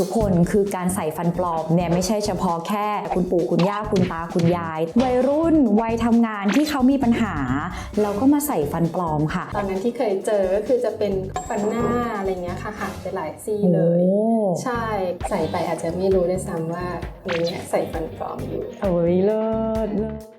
ทุกคนคือการใส่ฟันปลอมเนี่ยไม่ใช่เฉพาะแค่คุณปู่คุณย่าคุณตาคุณยาย วัยรุ่นวัยทำงานที่เขามีปัญหา เราก็มาใส่ฟันปลอมค่ะ ตอนนั้นที่เคยเจอก็คือจะเป็นฟันหน้าอะไรเงี้ยค่ะหักไปหลายซี่เลยโอ้ใช่ใส่ไปอาจจะไม่รู้ด้วยซ้ำว่ามีเนี่ยใส่ฟันปลอมอยู่เอ้ยเลิศเลิศ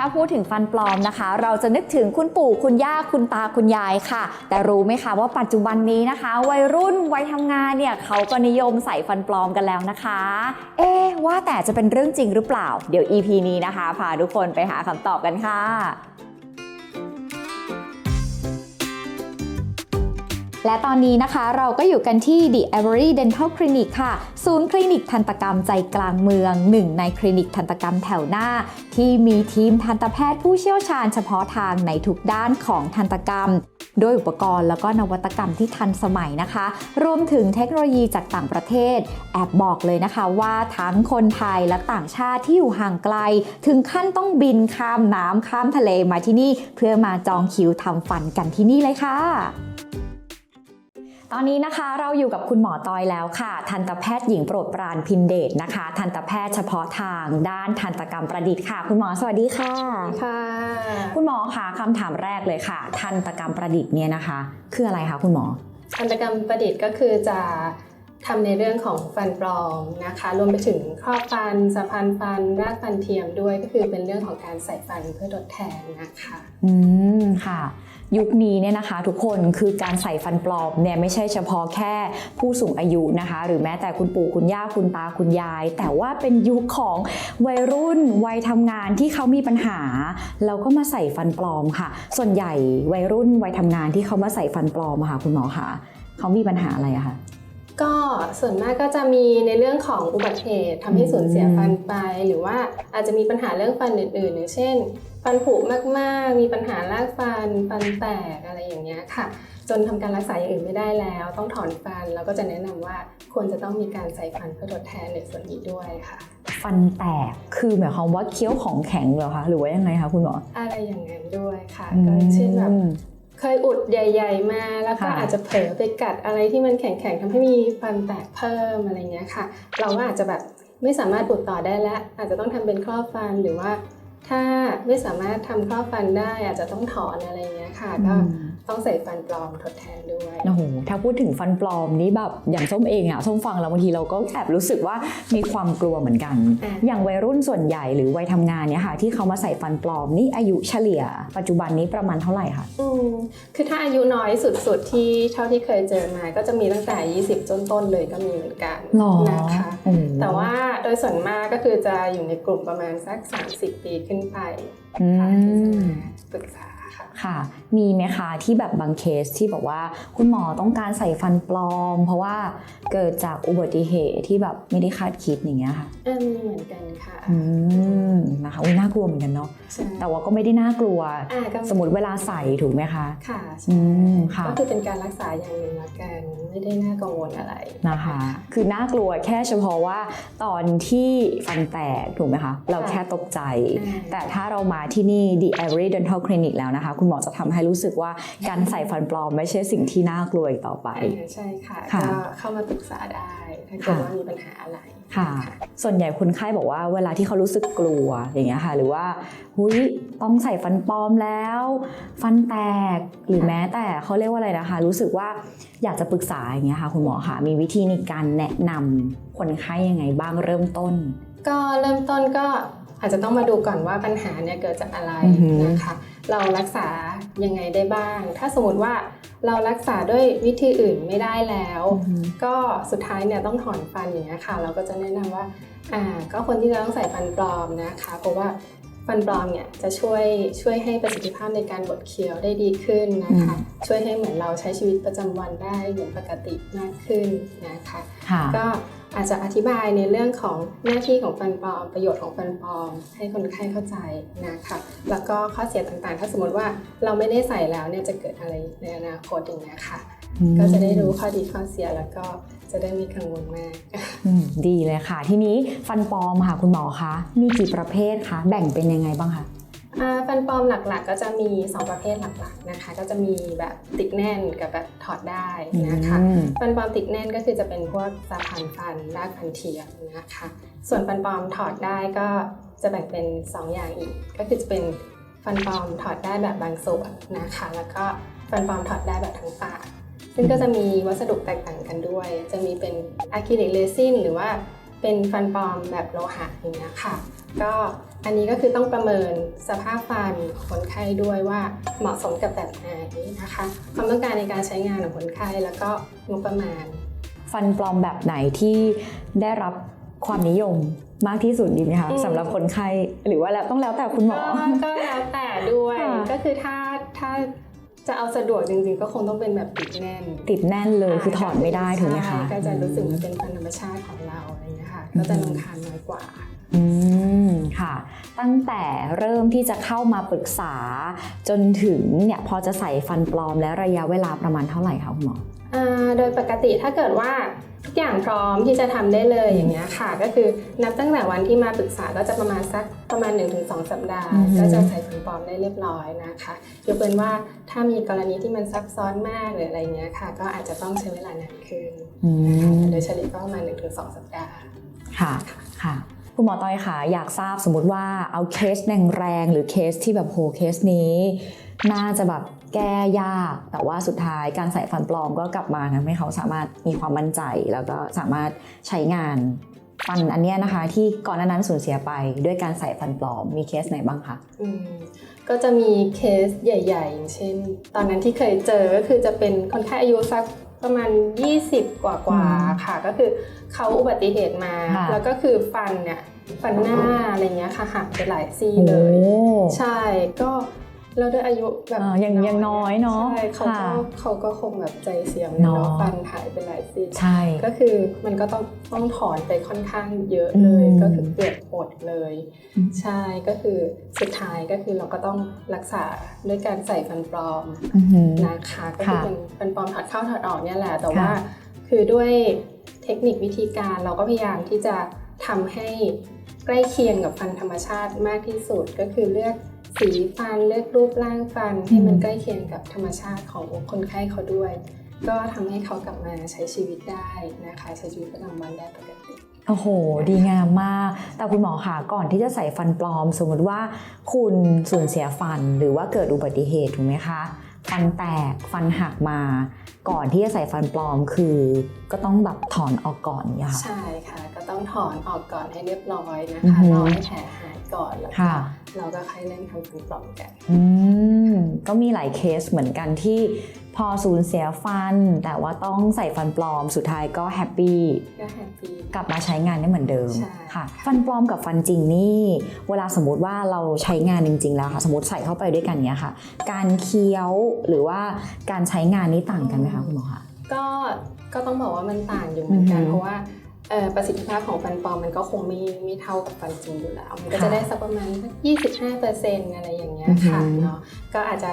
ถ้าพูดถึงฟันปลอมนะคะ เราจะนึกถึงคุณปู่คุณย่าคุณตาคุณยายค่ะ แต่รู้ไหมคะว่าปัจจุบันนี้นะคะ วัยรุ่นวัยทำงานเนี่ยเขาก็นิยมใส่ฟันปลอมกันแล้วนะคะ เอ๊ว่าแต่จะเป็นเรื่องจริงหรือเปล่า เดี๋ยว EP นี้นะคะ พาทุกคนไปหาคำตอบกันค่ะ และตอนนี้นะคะเราก็อยู่กันที่ The Avery Dental Clinic ค่ะ ศูนย์คลินิกทันตกรรมใจกลางเมือง หนึ่งในคลินิกทันตกรรมแถวหน้า ที่มีทีมทันตแพทย์ผู้เชี่ยวชาญเฉพาะทางในทุกด้านของทันตกรรมโดยอุปกรณ์แล้วก็นวัตกรรมที่ทันสมัยนะคะ รวมถึงเทคโนโลยีจากต่างประเทศ แอบบอกเลยนะคะว่าทั้งคนไทยและต่างชาติที่อยู่ห่างไกล ถึงขั้นต้องบินข้ามน้ำข้ามทะเลมาที่นี่ เพื่อมาจองคิวทำฟันกันที่นี่เลยค่ะ ตอนนี้นะคะเราอยู่กับคุณหมอตอยแล้วค่ะ ทันตแพทย์หญิงโปรดปรานพินเดชนะคะ ทันตแพทย์เฉพาะทางด้านทันตกรรมประดิษฐ์ค่ะ คุณหมอสวัสดีค่ะค่ะ คุณหมอคะคำถามแรกเลยค่ะ ทันตกรรมประดิษฐ์เนี่ยนะคะ คืออะไรคะคุณหมอ ทันตกรรมประดิษฐ์ก็คือจะทำในเรื่องของฟันปลอมนะคะ รวมไปถึงครอบฟันสะพานฟัน รากฟันเทียมด้วยก็คือเป็นเรื่องของการใส่ฟันเพื่อทดแทนนะคะ อืมค่ะ ยุคนี้เนี่ยนะคะ ทุกคนคือการใส่ฟันปลอมเนี่ยไม่ใช่เฉพาะแค่ผู้สูงอายุนะคะ หรือแม้แต่คุณปู่คุณย่าคุณตาคุณยาย แต่ว่าเป็นยุคของวัยรุ่นวัยทำงานที่เขามีปัญหาเราก็มาใส่ฟันปลอมค่ะ ส่วนใหญ่วัยรุ่นวัยทำงานที่เขามาใส่ฟันปลอมค่ะ คุณหมอคะเขามีปัญหาอะไรอะคะก็ส่วนมากก็จะมีในเรื่องของอุบัติเหตุทำให้สูญเสียฟันไป หรือว่าอาจจะมีปัญหาเรื่องฟันอื่นๆอย่างเช่นฟันผุมากๆ มีปัญหารากฟัน ฟันแตกอะไรอย่างเงี้ยค่ะ จนทำการรักษาอย่างอื่นไม่ได้แล้ว ต้องถอนฟันแล้วก็จะแนะนำว่าควรจะต้องมีการใส่ฟันเพื่อทดแทนในส่วนนี้ด้วยค่ะ ฟันแตกคือหมายความว่าเคี้ยวของแข็งเหรอคะหรือว่ายังไงคะคุณหมออะไรอย่างนั้นด้วยค่ะก็เช่นแบบอืมเคยอุดใหญ่ ๆ มาแล้วก็ค่ะอาจจะเผลอไปกัดอะไรที่มันแข็งๆทำให้มีฟันแตกเพิ่มอะไรเงี้ยค่ะ เราก็อาจจะแบบไม่สามารถอุดต่อได้แล้ว อาจจะต้องทำเป็นครอบฟันหรือว่า ถ้าไม่สามารถทำครอบฟันได้อาจจะต้องถอนอะไรเงี้ยค่ะ ก็อืม ต้องใส่ฟันปลอมทดแทนด้วยโอ้โหถ้าพูดถึงฟันปลอมนี่แบบอย่างส้มเองอะส้มฟังแล้วบางทีเราก็แอบรู้สึกว่ามีความกลัวเหมือนกันอะอย่างวัยรุ่นส่วนใหญ่หรือวัยทำงานเนี่ยค่ะ ที่เขามาใส่ฟันปลอมนี่อายุเฉลี่ย ปัจจุบันนี้ประมาณเท่าไหร่คะอืมคือถ้าอายุน้อยสุดๆที่เท่าที่เคยเจอมา ก็จะมีตั้งแต่ 20ต้นๆเลยก็มีเหมือนกันหรอนะคะโอ้โหแต่ว่าโดยส่วนมากก็คือจะอยู่ในกลุ่มประมาณสัก 30 ปีขึ้นไปอืค่ะที่จะมมาปรึกษาค่ะ ค่ะ มีไหมคะที่แบบบางเคสที่บอกว่าคุณหมอต้องการใส่ฟันปลอม เพราะว่าเกิดจากอุบัติเหตุที่แบบไม่ได้คาดคิดอย่างเงี้ยค่ะอ่ามีเหมือนกันค่ะอืมนะคะอุ้ยน่ากลัวเหมือนกันเนาะใช่แต่ว่าก็ไม่ได้น่ากลัว อ่าก็สมมติเวลาใส่ถูกไหมคะค่ะอืใช่มค่ะก็คือเป็นการรักษาอย่างหนึ่งละกันไม่ได้น่ากังวลอะไรนะคะ คือน่ากลัวแค่เฉพาะว่าตอนที่ฟันแตกถูกไหมคะเราแค่ตกใจ อ่า แต่ถ้าเรามาที่นี่ The Avery Dental Clinic แล้วนะคะ คุณหมอจะทำให้รู้สึกว่าการใส่ฟันปลอมไม่ใช่สิ่งที่น่ากลัวอีกต่อไปอ่าใช่ค่ะค่ะก็เข้ามาปรึกษาได้ถ้าเกิดค่ะว่ามีปัญหาอะไรค่ะ ส่วนใหญ่คนไข้บอกว่าเวลาที่เขารู้สึกกลัวอย่างเงี้ยค่ะ หรือว่าหุยต้องใส่ฟันปลอมแล้ว ฟันแตกหรือแม้แต่เขาเรียกว่าอะไรนะคะ รู้สึกว่าอยากจะปรึกษาอย่างเงี้ยค่ะ คุณหมอค่ะมีวิธีในการแนะนำคนไข้ยังไงบ้างเริ่มต้น ก็เริ่มต้นก็ อาจจะต้องมาดูก่อนว่าปัญหาเนี่ยเกิดจากอะไรอือหือนะคะเรารักษายังไงได้บ้าง ถ้าสมมติว่าเรารักษาด้วยวิธีอื่นไม่ได้แล้ว ก็สุดท้ายเนี่ยต้องถอนฟันอย่างเงี้ยค่ะ เราก็จะแนะนำว่าอ่าก็คนที่จะต้องใส่ฟันปลอมนะคะเพราะว่าฟันปลอมเนี่ยจะช่วยช่วยให้ประสิทธิภาพในการบดเคี้ยวได้ดีขึ้นนะคะช่วยให้เหมือนเราใช้ชีวิตประจำวันได้เหมือนปกติมากขึ้นนะคะค่ะก็ อาจจะอธิบายในเรื่องของหน้าที่ของฟันปลอม ประโยชน์ของฟันปลอม ให้คนไข้เข้าใจนะคะแล้วก็ข้อเสียต่างๆ ถ้าสมมติว่าเราไม่ได้ใส่แล้วเนี่ยจะเกิดอะไรในอนาคตอย่างเงี้ยค่ะ ก็จะได้รู้ข้อดีข้อเสียแล้วก็จะได้ม่กังวลมากดีเลยค่ะ ทีนี้ฟันปลอมค่ะคุณหมอคะมีกี่ประเภทคะแบ่งเป็นยังไงบ้างคะ ฟันปลอมหลักๆ ก็จะมี 2 ประเภทหลักๆนะคะ ก็จะมีแบบติดแน่นกับแบบถอดได้นะคะอืมฟันปลอมติดแน่นก็คือจะเป็นพวกสะพานฟันรากฟันเทียมนะคะ ส่วนฟันปลอมถอดได้ก็จะแบ่งเป็น 2 อย่างอีก ก็คือจะเป็นฟันปลอมถอดได้แบบบางส่วนนะคะ แล้วก็ฟันปลอมถอดได้แบบทั้งปากซึ่งก็จะมีวัสดุแตกต่างกันด้วย จะมีเป็นอะคริลิกเรซินหรือว่าเป็นฟันปลอมแบบโลหะอย่างเงี้ยค่ะ ก็อันนี้ก็คือต้องประเมินสภาพฟันของคนไข้ด้วยว่าเหมาะสมกับแบบไหนนะคะความต้องการในการใช้งานของคนไข้แล้วก็งบประมาณ ฟันปลอมแบบไหนที่ได้รับความนิยมมากที่สุดดีไหมคะอืมสำหรับคนไข้หรือว่าแล้วต้องแล้วแต่คุณหมอ ก็ก็แล้วแต่ด้วยค่ะก็คือถ้าถ้าจะเอาสะดวกจริงๆ ก็คงต้องเป็นแบบติดแน่น ติดแน่นเลยคือถอดไม่ได้ถูกไหมคะใช่ก็จะรู้สึกว่าเป็นฟันธรรมชาติของเราอะไรอย่างเงี้ยค่ะ ก็จะลงคานน้อยกว่า อืมค่ะ ตั้งแต่เริ่มที่จะเข้ามาปรึกษา จนถึงเนี่ยพอจะใส่ฟันปลอมและระยะเวลาประมาณเท่าไหร่คะคุณหมออ่าโดยปกติถ้าเกิดว่าทุกอย่างพร้อมที่จะทำได้เลยอย่างเงี้ยค่ะ ก็คือนับตั้งแต่วันที่มาปรึกษาก็จะประมาณสักประมาณ 1-2 สัปดาห์อือฮึก็จะใส่ฟันปลอมได้เรียบร้อยนะคะยกเว้นว่าถ้ามีกรณีที่มันซับซ้อนมากหรืออะไรเงี้ยค่ะ ก็อาจจะต้องใช้เวลานานขึ้นอืมโดยเฉลี่ยก็ประมาณ1-2 สัปดาห์ ค่ะค่ะคุณหมอต้อยค่ะ อยากทราบสมมติว่าเอาเคสแรงๆหรือเคสที่แบบโหเคสนี้ น่าจะแบบแก้ยาก แต่ว่าสุดท้ายการใส่ฟันปลอมก็กลับมาทำให้เขาสามารถมีความมั่นใจ แล้วก็สามารถใช้งานฟันอันเนี้ยนะคะ ที่ก่อนหน้านั้นสูญเสียไปด้วยการใส่ฟันปลอมมีเคสไหนบ้างคะอืมก็จะมีเคสใหญ่ ๆ อย่างเช่น ตอนนั้นที่เคยเจอก็คือจะเป็นคนไข้อายุสัก ประมาณ 20 กว่ากว่าๆอืมค่ะ ก็คือเขาอุบัติเหตุมาค่ะแล้วก็คือฟันเนี่ยฟันหน้าอะไรเงี้ยค่ะหักไปหลายซี่โอ้เลย ใช่ก็ เราด้วยอายุแบบอ่ายังยังน้อยเนอะใช่เขาค่ะก็เขาก็คงแบบใจเสียเหมอนกันเนเนาะอะฟันหายไปหลายซี่ใช่ก็คือมันก็ต้องต้องถอนไปค่อนข้างเยอะเลยอืมก็คือเกือบหมดเลยอืมใช่ก็คือสุดท้ายก็คือเราก็ต้องรักษาด้วยการใส่ฟันปลอมอื้อหือนะคะก็คือค่ะเป็นฟันปลอมถอดเข้าถอดออกเนี่ยแหละแต่ค่ะว่าคือด้วยเทคนิควิธีการเราก็พยายามที่จะทำให้ใกล้เคียงกับฟันธรรมชาติมากที่สุดก็คือเลือก สีฟันเลือกรูปร่างฟันให้มันใกล้เคียงกับธรรมชาติของคนไข้เขาด้วย ก็ทำให้เขากลับมาใช้ชีวิตได้นะคะ ใช้ชีวิตประจำวันได้ปกติโอ้โห ดีงามมาก แต่คุณหมอคะก่อนที่จะใส่ฟันปลอม สมมติว่าคุณสูญเสียฟันหรือว่าเกิดอุบัติเหตุถูกไหมคะ ฟันแตก ฟันหักมา ก่อนที่จะใส่ฟันปลอมคือ ก็ต้องแบบถอนออกก่อนอย่างเนี่ยค่ะ ใช่ค่ะก็ ต้องถอนออกก่อนให้เรียบร้อยนะอือคะฮึรอให้แผลหายก่อนแล้วก็ค่ะเราก็ค่อยเริ่มทำฟันปลอมกันอืมก็มีหลายเคสเหมือนกันที่พอสูญเสียฟัน แต่ว่าต้องใส่ฟันปลอมสุดท้ายก็แฮปปี้ก็แฮปปี้กลับมาใช้งานได้เหมือนเดิมใช่ค่ะ ฟันปลอมกับฟันจริงนี่ เวลาสมมติว่าเราใช้งานจริง ๆ แล้วค่ะ สมมติใส่เข้าไปด้วยกันเนี้ยค่ะ การเคี้ยวหรือว่าการใช้งานนี้ต่างกันไหมคะคุณหมอคะก็ก็ต้องบอกว่ามันต่างอยู่เหมือนกันอือฮึเพราะว่าเอ่อ ประสิทธิภาพของฟันปลอมมันก็คงไม่ไม่เท่ากับฟันจริงอยู่แล้ว มันก็ค่ะจะได้สักประมาณสัก25%อะไรอย่างเงี้ยค่ะอือฮึเนาะก็อาจจะ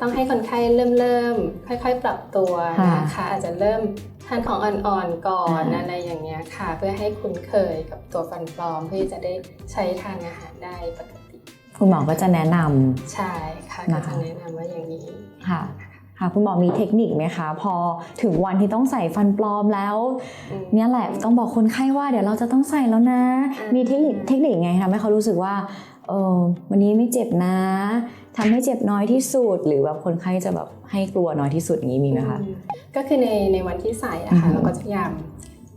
ต้องให้คนไข้เริ่มเริ่มค่อย ๆ ปรับตัวค่ะนะคะอาจจะเริ่มทานของอ่อนๆก่อนอ่าอะไรอย่างเงี้ยค่ะ เพื่อให้คุ้นเคยกับตัวฟันปลอมเพื่อที่จะได้ใช้ทานอาหารได้ปกติ คุณหมอก็จะแนะนำใช่ค่ะนะก็คะจะแนะนำว่าอย่างนี้ค่ะ ค่ะคุณหมอมีเทคนิคไหมคะ พอถึงวันที่ต้องใส่ฟันปลอมแล้วอืมเนี่ยแหละต้องบอกคนไข้ว่าเดี๋ยวเราจะต้องใส่แล้วนะอ่ามีมีเทคนิคเทคนิคไงทำให้เขารู้สึกว่าเออวันนี้ไม่เจ็บนะทำให้เจ็บน้อยที่สุด หรือแบบคนไข้จะแบบให้กลัวน้อยที่สุดอย่างนี้มีไหมคะอืมก็คือในในวันที่ใส่อะค่ะอือฮึเราก็จะพยายาม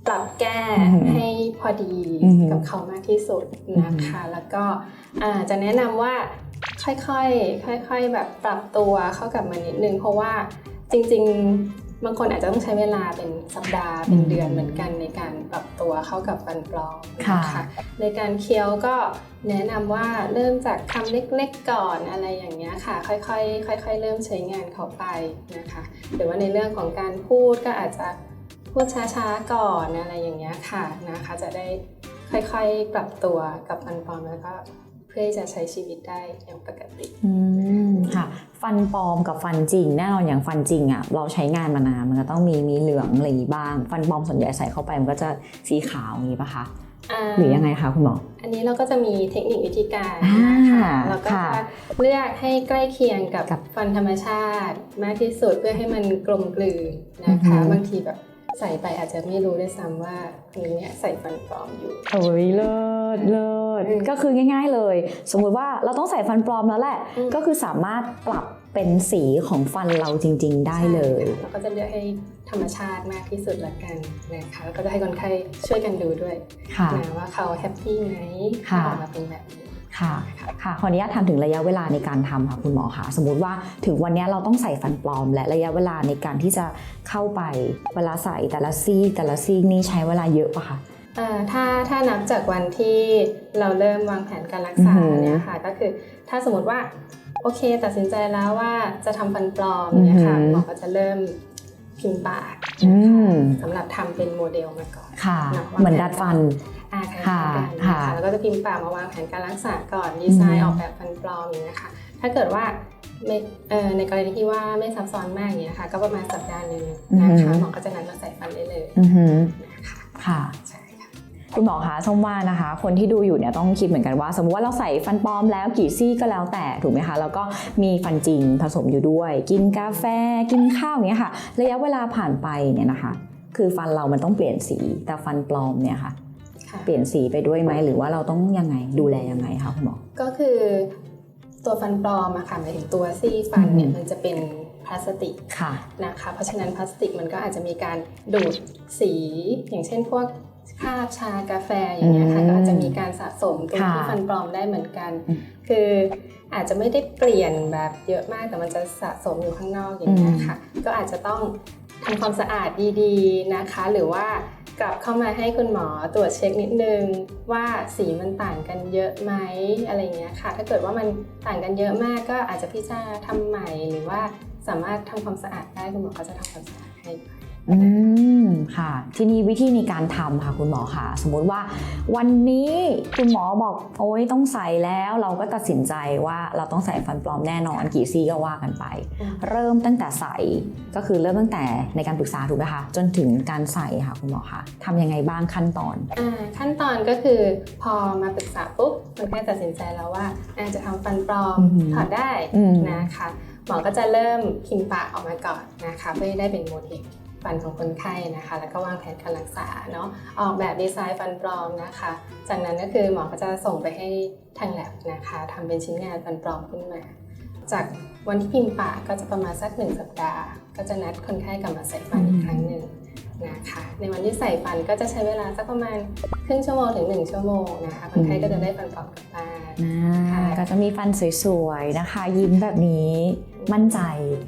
ปรับแก้อือฮึให้พอดีอือฮึกับเขามากที่สุดนะคะ แล้วก็อ่าจะแนะนำว่า ค่อยๆ ค่อยๆ แบบปรับตัวเข้ากับมันนิดนึง เพราะว่าจริงๆ บางคนอาจจะต้องใช้เวลาเป็นสัปดาห์เป็นเดือนเหมือนกันในการปรับตัวเข้ากับฟันปลอมค่ะนะคะในการเคี้ยวก็แนะนำว่าเริ่มจากคำเล็กๆก่อนอะไรอย่างเงี้ยค่ะ ค่อยๆ ค่อย ๆ เริ่มใช้งานเขาไปนะคะหรือว่าในเรื่องของการพูดก็อาจจะพูดช้าๆ ก่อนอะไรอย่างเงี้ยค่ะนะคะจะได้ค่อยๆ ปรับตัวกับฟันปลอมแล้วก็ เพื่อที่จะใช้ชีวิตได้อย่างปกติอืมค่ะ ฟันปลอมกับฟันจริง แน่นอนอย่างฟันจริงอะ่ะเราใช้งานมานานมันก็ต้องมีมีเหลืองอะไรอย่างงี้บ้าง ฟันปลอมส่วนใหญ่ใส่เข้าไปมันก็จะสีขาวอย่างนี้ปะคะาหรือยังไงคะคุณหมอ อันนี้เราก็จะมีเทคนิควิธีการอ่านะคะเราก็ค่ะจะเลือกให้ใกล้เคียงกับกับฟันธรรมชาติ มากที่สุดเพื่อให้มันกลมกลืนนะอืคะอฮึบางทีแบบใส่ไปอาจจะไม่รู้ด้วยซ้ำว่าคนนี้เนี่ยใส่ฟันปลอมอยู่ โอ้ยเลิศเลิศ อืมก็คือง่าย ๆเลย สมมุติว่าเราต้องใส่ฟันปลอมแล้วแหละอืมก็คือสามารถปรับเป็นสีของฟันเราจริง ๆ ได้เลยใช่ค่ะเราก็จะเลือกให้ธรรมชาติมากที่สุดละกันนะคะแล้วก็จะให้คนไข้ช่วยกันดูด้วยค่ะนะว่าเขาแฮปปี้ไหมค่ะออกมาเป็นแบบนี้ค่ะค่ะขออนุญาตถามถึงระยะเวลาในการทำค่ะคุณหมอคะสมมุติว่าถึงวันนี้เราต้องใส่ฟันปลอม และระยะเวลาในการที่จะเข้าไปเวลาใส่แต่ละซี่แต่ละซี่นี่ใช้เวลาเยอะปะคะเอ่อ ถ้าถ้านับจากวันที่เราเริ่มวางแผนการรักษาอือหือเนี่ยค่ะก็คือถ้าสมมติว่าโอเค ตัดสินใจแล้วว่าจะทำฟันปลอมเนี่ยค่ะอือหือหมอก็จะเริ่มพิมพ์ปากอืมสำหรับทำเป็นโมเดลมาก่อนค่ะเนาะเหมือนดัดฟันอาคล้ายๆกันนะค่ะคะแล้วก็จะพิมพ์ปากมาวางแผนการรักษาก่อนดีไซอือหืน์อออกแบบฟันปลอมอย่างเงี้ยค่ะถ้าเกิดว่าไม่เอ่อในกรณีที่ว่าไม่ซับซ้อนมากอย่างเงี้ยค่ะก็ประมาณสัปดาห์หนึ่งนะคะหมอก็จะนัดมาใส่ฟันได้เลยอือหือนะคะค่ะใช่ ค่ะคุณหมอคะส้มว่านะคะ คนที่ดูอยู่เนี่ยต้องคิดเหมือนกันว่า สมมติว่าเราใส่ฟันปลอมแล้วกี่ซี่ก็แล้วแต่ถูกไหมคะ แล้วก็มีฟันจริงผสมอยู่ด้วย กินกาแฟกินข้าวอย่างเงี้ยค่ะ ระยะเวลาผ่านไปเนี่ยนะคะ คือฟันเรามันต้องเปลี่ยนสีแต่ฟันปลอมเนี่ยค่ะค่ะเปลี่ยนสีไปด้วยไหมหรือว่าเราต้องยังไงดูแลยังไงคะคุณหมอก็คือตัวฟันปลอมอะค่ะหมายถึงตัวซี่ฟันเนี่ยอืมมันจะเป็นพลาสติกค่ะนะคะเพราะฉะนั้นพลาสติกมันก็อาจจะมีการดูดสีอย่างเช่นพวก คราบชากาแฟอย่างเงี้ยค่ะอืมก็อาจจะมีการสะสมตรงที่ค่ะฟันปลอมได้เหมือนกันอืมคืออาจจะไม่ได้เปลี่ยนแบบเยอะมากแต่มันจะสะสมอยู่ข้างนอกอย่างเงี้ยค่ะ ก็อาจจะต้องทำความสะอาดดีๆนะคะ หรือว่ากลับเข้ามาให้คุณหมอตรวจเช็คนิดนึงว่าสีมันต่างกันเยอะไหมอะไรเงี้ยค่ะ ถ้าเกิดว่ามันต่างกันเยอะมากก็อาจจะพิจารณาทำใหม่ หรือว่าสามารถทำความสะอาดได้คุณหมอก็จะทำความสะอาดให้ด้วย อืมค่ะ ทีนี้วิธีในการทำค่ะคุณหมอค่ะ สมมุติว่า วันนี้คุณหมอบอกโอ้ยต้องใส่แล้วเราก็ตัดสินใจว่าเราต้องใส่ฟันปลอมแน่นอนกี่ซี่ก็ว่ากันไปอืมเริ่มตั้งแต่ใส่ก็คือเริ่มตั้งแต่ในการปรึกษาถูกไหมคะจนถึงการใส่ค่ะคุณหมอคะทำยังไงบ้างขั้นตอนอ่าขั้นตอนก็คือพอมาปรึกษาปุ๊บคนไข้ตัดสินใจแล้วว่าอาจะทำฟันปลอมอือหือถอดได้อืมนะคะหมอก็จะเริ่มพิมพ์ปากออกมาก่อนนะคะเพื่อให้ได้เป็นโมเดล ฟันของคนไข้นะคะ แล้วก็วางแผนการรักษาเนาะออกแบบดีไซน์ฟันปลอมนะคะ จากนั้นก็คือหมอก็จะส่งไปให้ทางแลบนะคะทำเป็นชิ้นงานฟันปลอมขึ้นมา จากวันที่พิมพ์ปากก็จะประมาณสักหนึ่งสัปดาห์ ก็จะนัดคนไข้กลับมาใส่ฟันอีกครั้งหนึ่งนะคะในวันที่ใส่ฟันก็จะใช้เวลาสักประมาณครึ่งชั่วโมงถึงหนึ่งชั่วโมงนะคะคนไข้ก็จะได้ฟันปลอมกลับบ้าน อ่าก็จะมีฟันสวยๆนะคะ ยิ้มแบบนี้มั่นใจ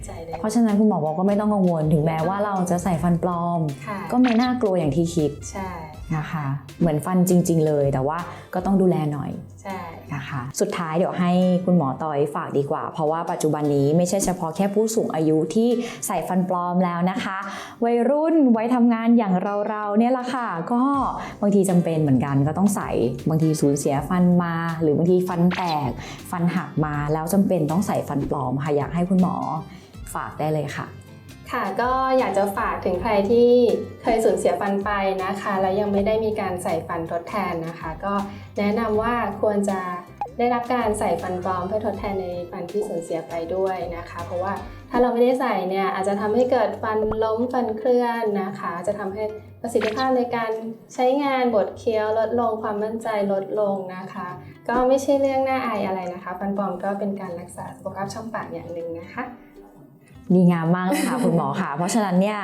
ใจได้เพราะฉะนั้นคุณหมอบอกก็ไม่ต้องกังวลถึงแม้ว่าเราจะใส่ฟันปลอม ค่ะก็ไม่น่ากลัวอย่างที่คิดใช่นะคะ เหมือนฟันจริง ๆ เลย แต่ว่าก็ต้องดูแลหน่อย ใช่ นะคะ สุดท้ายเดี๋ยวให้คุณหมอตอยฝากดีกว่า เพราะว่าปัจจุบันนี้ไม่ใช่เฉพาะแค่ผู้สูงอายุที่ใส่ฟันปลอมแล้วนะคะ วัยรุ่นวัยทำงานอย่างเราๆเนี่ยแหละค่ะ ก็บางทีจำเป็นเหมือนกันก็ต้องใส่บางทีสูญเสียฟันมา หรือบางทีฟันแตก ฟันหักมาแล้วจำเป็นต้องใส่ฟันปลอมค่ะอยากให้คุณหมอฝากได้เลยค่ะ ค่ะก็อยากจะฝากถึงใครที่เคยสูญเสียฟันไปนะคะ แล้วยังไม่ได้มีการใส่ฟันทดแทนนะคะ ก็แนะนำว่าควรจะได้รับการใส่ฟันปลอมเพื่อทดแทนในฟันที่สูญเสียไปด้วยนะคะ เพราะว่าถ้าเราไม่ได้ใส่เนี่ยอาจจะทำให้เกิดฟันล้มฟันเคลื่อนนะคะ จะทำให้ประสิทธิภาพในการใช้งานบดเคี้ยวลดลงความมั่นใจลดลงนะคะ ก็ไม่ใช่เรื่องน่าอายอะไรนะคะ ฟันปลอมก็เป็นการรักษาสุขภาพช่องปากอย่างหนึ่งนะคะ ดีงามมากเลยค่ะคุณหมอค่ะ เพราะฉะนั้นเนี่ย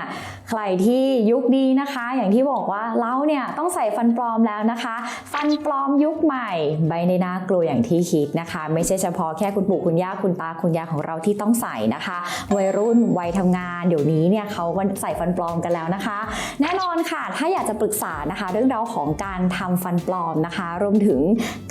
ใครที่ยุคนี้นะคะ อย่างที่บอกว่าเราเนี่ยต้องใส่ฟันปลอมแล้วนะคะ ฟันปลอมยุคใหม่ ใบในหน่ากลัวอย่างที่คิดนะคะ ไม่ใช่เฉพาะแค่คุณปู่คุณย่าคุณตาคุณยายของเราที่ต้องใส่นะคะ วัยรุ่นวัยทำงานเดี๋ยวนี้เนี่ยเขาก็ใส่ฟันปลอมกันแล้วนะคะ แน่นอนค่ะถ้าอยากจะปรึกษานะคะ เรื่องราวของการทำฟันปลอมนะคะ รวมถึง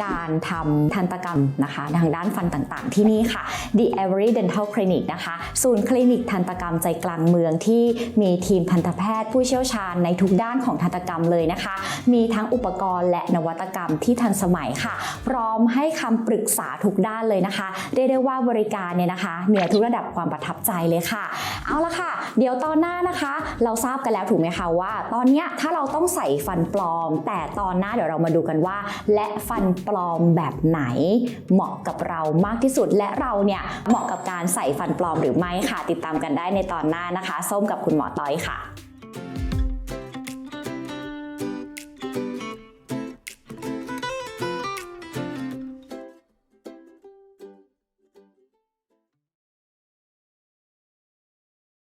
การทำทันตกรรมนะคะ ทางด้านฟันต่างๆ ที่นี่ค่ะ The Every Dental Clinic นะคะศูนย์คลิลินิกทันตกรรมใจกลางเมืองที่มีทีมทันตแพทย์ผู้เชี่ยวชาญในทุกด้านของทันตกรรมเลยนะคะ มีทั้งอุปกรณ์และนวัตกรรมที่ทันสมัยค่ะ พร้อมให้คำปรึกษาทุกด้านเลยนะคะเรียกได้ว่าบริการเนี่ยนะคะ เหนือทุกระดับความประทับใจเลยค่ะ เอาละค่ะ เดี๋ยวตอนหน้านะคะ เราทราบกันแล้วถูกไหมคะว่า ตอนนี้ถ้าเราต้องใส่ฟันปลอม แต่ตอนหน้าเดี๋ยวเรามาดูกันว่า และฟันปลอมแบบไหน เหมาะกับเรามากที่สุดและเราเนี่ยเหมาะกับการใส่ฟันปลอมหรือไม่ค่ะติดตามกันได้ในตอนหน้านะคะ ส้มกับคุณหมอต้อยค่ะ